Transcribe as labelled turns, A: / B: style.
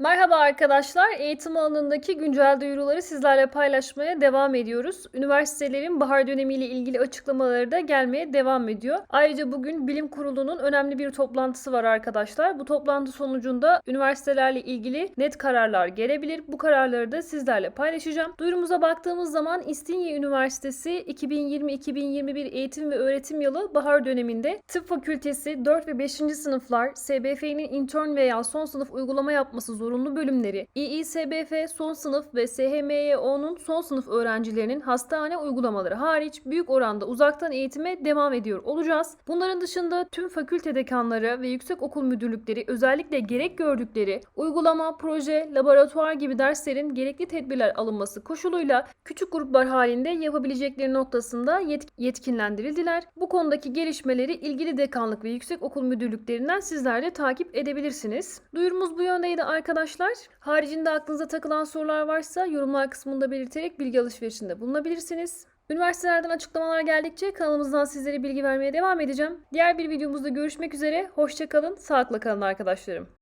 A: Merhaba arkadaşlar. Eğitim alanındaki güncel duyuruları sizlerle paylaşmaya devam ediyoruz. Üniversitelerin bahar dönemiyle ilgili açıklamaları da gelmeye devam ediyor. Ayrıca bugün Bilim Kurulu'nun önemli bir toplantısı var arkadaşlar. Bu toplantı sonucunda üniversitelerle ilgili net kararlar gelebilir. Bu kararları da sizlerle paylaşacağım. Duyurumuza baktığımız zaman İstinye Üniversitesi 2020-2021 eğitim ve öğretim yılı bahar döneminde tıp fakültesi 4 ve 5. sınıflar SBF'nin intern veya son sınıf uygulama yapması zorunlu bölümleri, İİSBF son sınıf ve SHMYO'nun son sınıf öğrencilerinin hastane uygulamaları hariç büyük oranda uzaktan eğitime devam ediyor olacağız. Bunların dışında tüm fakülte dekanları ve yüksek okul müdürlükleri özellikle gerek gördükleri uygulama, proje, laboratuvar gibi derslerin gerekli tedbirler alınması koşuluyla küçük gruplar halinde yapabilecekleri noktasında yet- yetkinlendirildiler. Bu konudaki gelişmeleri ilgili dekanlık ve yüksek okul müdürlüklerinden sizler de takip edebilirsiniz. Duyurumuz bu yöndeydi arkadaşlar. Haricinde aklınıza takılan sorular varsa yorumlar kısmında belirterek bilgi alışverişinde bulunabilirsiniz. Üniversitelerden açıklamalar geldikçe kanalımızdan sizlere bilgi vermeye devam edeceğim. Diğer bir videomuzda görüşmek üzere. Hoşçakalın, sağlıkla kalın arkadaşlarım.